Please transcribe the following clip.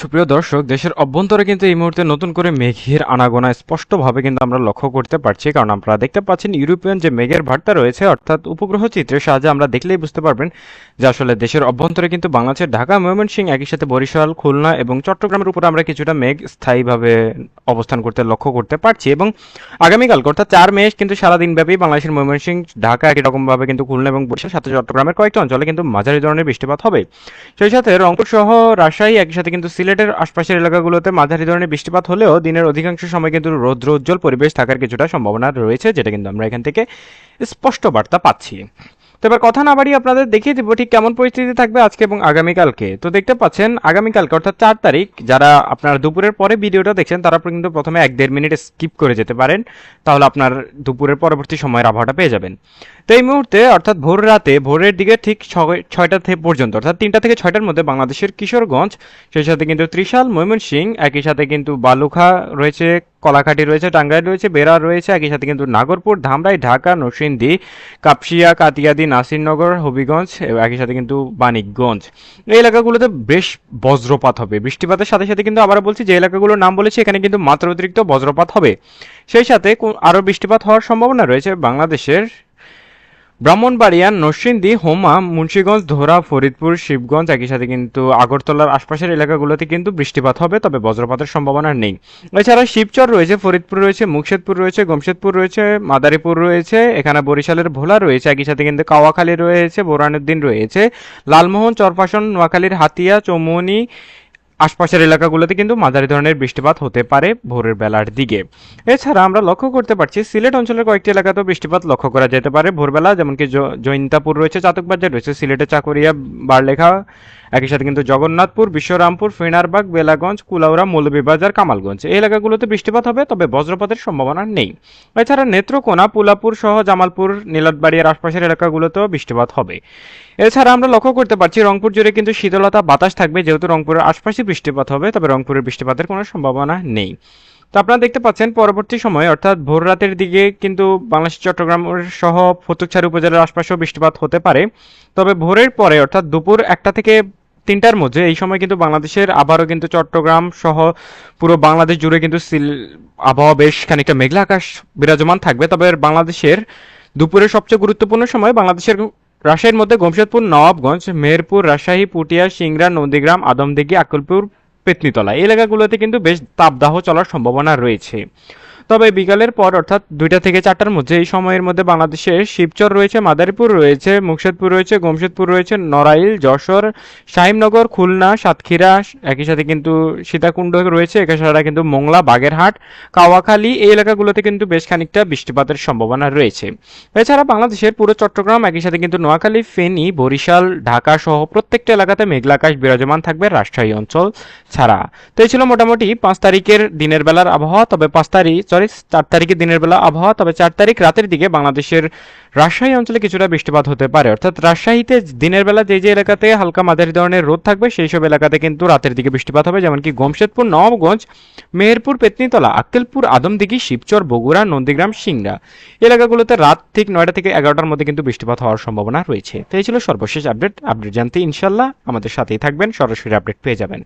সুপ্রিয় দর্শক, দেশের অভ্যন্তরে কিন্তু এই মুহূর্তে নতুন করে মেঘের আনাগোনা স্পষ্টভাবে কিন্তু আমরা লক্ষ্য করতে পারছি। কারণ আপনারা দেখতে পাচ্ছেন ইউরোপিয়ান যে মেঘের ভারটা রয়েছে, অর্থাৎ উপগ্রহ চিত্রের সাহায্যে আমরা দেখলেই বুঝতে পারবেন যে আসলে দেশের অভ্যন্তরে কিন্তু বাংলাদেশের ঢাকা, ময়মনসিংহ একই সাথে বরিশাল, খুলনা এবং চট্টগ্রামের উপরে আমরা কিছুটা মেঘ স্থায়ীভাবে অবস্থান করতে লক্ষ্য করতে পারছি এবং আগামীকাল, অর্থাৎ চার মে কিন্তু সারাদিন ব্যাপী বাংলাদেশের ময়মনসিংহ, ঢাকা একই রকমভাবে কিন্তু খুলনা এবং বরিশাল, সাথে চট্টগ্রামের কয়েকটি অঞ্চলে কিন্তু মাঝারি ধরনের বৃষ্টিপাত হবে। সেই সাথে রংপুর সহ রাজশাহী একই সাথে কিন্তু সিলেটের আশপাশের এলাকাগুলোতে মাঝারি ধরনের বৃষ্টিপাত হলেও দিনের অধিকাংশ সময় কিন্তু রৌদ্র উজ্জ্বল পরিবেশ থাকার কিছুটা সম্ভাবনা রয়েছে, যেটা কিন্তু আমরা এখান থেকে স্পষ্ট বার্তা পাচ্ছি। তো এবার কথা না বাড়িয়ে আপনাদের দেখিয়ে দিব ঠিক কেমন পরিস্থিতি থাকবে আজকে এবং আগামীকালকে। তো দেখতে পাচ্ছেন, আগামীকালকে অর্থাৎ চার তারিখ, যারা আপনার দুপুরের পরে ভিডিওটা দেখছেন, তারা কিন্তু প্রথমে এক দেড় মিনিট স্কিপ করে যেতে পারেন, তাহলে আপনার দুপুরের পরবর্তী সময়ের আবহাওয়াটা পেয়ে যাবেন। তো এই মুহূর্তে, অর্থাৎ ভোর রাতে, ভোরের দিকে ঠিক ছয়- ছয়টা থেকে পর্যন্ত, অর্থাৎ তিনটা থেকে ছয়টার মধ্যে বাংলাদেশের কিশোরগঞ্জ, সেই সাথে কিন্তু ত্রিশাল, ময়মনসিংহ, একই সাথে কিন্তু বালুখা রয়েছে কলাকাটি রয়েছে, টাঙ্গাইল রয়েছে, বেড়া রয়েছে, একই সাথে কিন্তু নাগরপুর, ধামরাই, ঢাকা, নরসিংদী, কাপসিয়া, কাতিয়াদি, নাসিরনগর, হবিগঞ্জ একই সাথে কিন্তু বাণিকগঞ্জ এই এলাকাগুলোতে বেশ বজ্রপাত হবে। বৃষ্টিপাতের সাথে সাথে কিন্তু আবার বলছি, যে এলাকাগুলোর নাম বলেছি, এখানে কিন্তু মাত্রা অতিরিক্ত বজ্রপাত হবে। সেই সাথে আরও বৃষ্টিপাত হওয়ার সম্ভাবনা রয়েছে বাংলাদেশের ব্রাহ্মণবাড়িয়া নরসিংদী, হোমা, মুন্সীগঞ্জ, ধোরা, ফরিদপুর, শিবগঞ্জ একই সাথে কিন্তু আগরতলার আশপাশের এলাকাগুলোতে কিন্তু বৃষ্টিপাত হবে, তবে বজ্রপাতের সম্ভাবনা নেই। এছাড়া শিবচর রয়েছে, ফরিদপুর রয়েছে, মুকশেদপুর রয়েছে, গমশেদপুর রয়েছে, মাদারীপুর রয়েছে, এখানে বরিশালের ভোলা রয়েছে, একই সাথে কিন্তু কাওয়াখালী রয়েছে বোরানুদ্দিন রয়েছে, লালমোহন চরফাশন নোয়াখালীর হাতিয়া চৌমনি আশপাশের এলাকাগুলোতে কিন্তু মাঝারি ধরনের বৃষ্টিপাত হতে পারে ভোরের বেলার দিকে। এছাড়া আমরা লক্ষ্য করতে পারছি, সিলেট অঞ্চলের কয়েকটি এলাকাতেও বৃষ্টিপাত লক্ষ্য করা যেতে পারে ভোরবেলা, যেমনকি জৈন্তাপুর রয়েছে চাতকবাজার রয়েছে সিলেটের চাকুরিয়া, বারলেখা, একই সাথে কিন্তু জগন্নাথপুর, বিশ্বরামপুর, ফেনারবাগ, বেলাগঞ্জ, কুলাউড়া, মৌলভীবাজার, কামালগঞ্জ। এই এলাকাগুলোতে বৃষ্টিপাত হবে, তবে বজ্রপাতের সম্ভাবনা নেই। এছাড়া নেত্রকোনা, পুলাপুর সহ জামালপুর নীলাতবাড়িয়ার আশপাশের এলাকাগুলোতেও বৃষ্টিপাত হবে। এছাড়া আমরা লক্ষ্য করতে পারছি, রংপুর জুড়ে কিন্তু শীতলতা বাতাস থাকবে, যেহেতু রংপুরের আশপাশে বৃষ্টিপাত হবে, তবে রংপুরের বৃষ্টিপাতের কোনো সম্ভাবনা নেই। তো আপনারা দেখতে পাচ্ছেন, পরবর্তী সময়ে, অর্থাৎ ভোর রাতের দিকে কিন্তু বাংলাদেশ, চট্টগ্রাম সহ ফতুকছড়ি উপজেলার আশপাশেও বৃষ্টিপাত হতে পারে। তবে ভোরের পরে, অর্থাৎ দুপুর একটা থেকে তিনটার মধ্যে, এই সময় কিন্তু বাংলাদেশের আবারও কিন্তু চট্টগ্রাম সহ পুরো বাংলাদেশ জুড়ে কিন্তু আবহাওয়া বেশ খানিকটা মেঘলা আকাশ বিরাজমান থাকবে। তবে বাংলাদেশের দুপুরের সবচেয়ে গুরুত্বপূর্ণ সময় বাংলাদেশের রাজশাহীর মধ্যে গমশেদপুর নবাবগঞ্জ মেহেরপুর, রাজশাহী, পুটিয়া, সিংড়া, নন্দীগ্রাম, আদমদিঘি, আকুলপুর, পেতনিতলা। এই এলাকাগুলোতে কিন্তু বেশ তাপদাহ চলার সম্ভাবনা রয়েছে। তবে বিকালের পর, অর্থাৎ দুইটা থেকে চারটার মধ্যে, এই সময়ের মধ্যে বাংলাদেশের শিবচর রয়েছে, মাদারীপুর রয়েছে মুকশেদপুর রয়েছে, গমশেদপুর রয়েছে, নড়াইল, যশোর, শাহিমনগর, খুলনা, সাতক্ষীরা, একই সাথে কিন্তু সীতাকুণ্ড রয়েছে এছাড়া কিন্তু মোংলা, বাগেরহাট, কাওয়াখালী, এই এলাকাগুলোতে কিন্তু বেশ খানিকটা বৃষ্টিপাতের সম্ভাবনা রয়েছে। এছাড়া বাংলাদেশের পুরো চট্টগ্রাম, একই সাথে কিন্তু নোয়াখালী, ফেনী, বরিশাল, ঢাকা সহ প্রত্যেকটা এলাকাতে মেঘলা আকাশ বিরাজমান থাকবে রাজশাহী অঞ্চল ছাড়া। তো এই ছিল মোটামুটি পাঁচ তারিখের দিনের বেলার আবহাওয়া, তবে পাঁচ তারিখ সরি, চার তারিখের দিনের বেলা আবহাওয়া, তবে চার তারিখ রাতের দিকে বাংলাদেশের রাজশাহী অঞ্চলে কিছুটা বৃষ্টিপাত হতে পারে। অর্থাৎ রাজশাহীতে দিনের বেলা যে যে এলাকাতে হালকা মাঝারি ধরনের রোদ থাকবে, সেই সব এলাকাতে কিন্তু রাতের দিকে বৃষ্টিপাত হবে যেমন কি গমশেদপুর নবাবগঞ্জ মেহেরপুর, পেতনিতলা, আক্কেলপুর, আদমদিঘি, শিবচর, বগুড়া, নন্দীগ্রাম, সিংড়া। এলাকাগুলোতে রাত ঠিক নয়টা থেকে এগারোটার মধ্যে কিন্তু বৃষ্টিপাত হওয়ার সম্ভাবনা রয়েছে। তো এই ছিল সর্বশেষ আপডেট। আপডেট জানতে ইনশাল্লাহ আমাদের সাথেই থাকবেন, সরাসরি আপডেট পেয়ে যাবেন।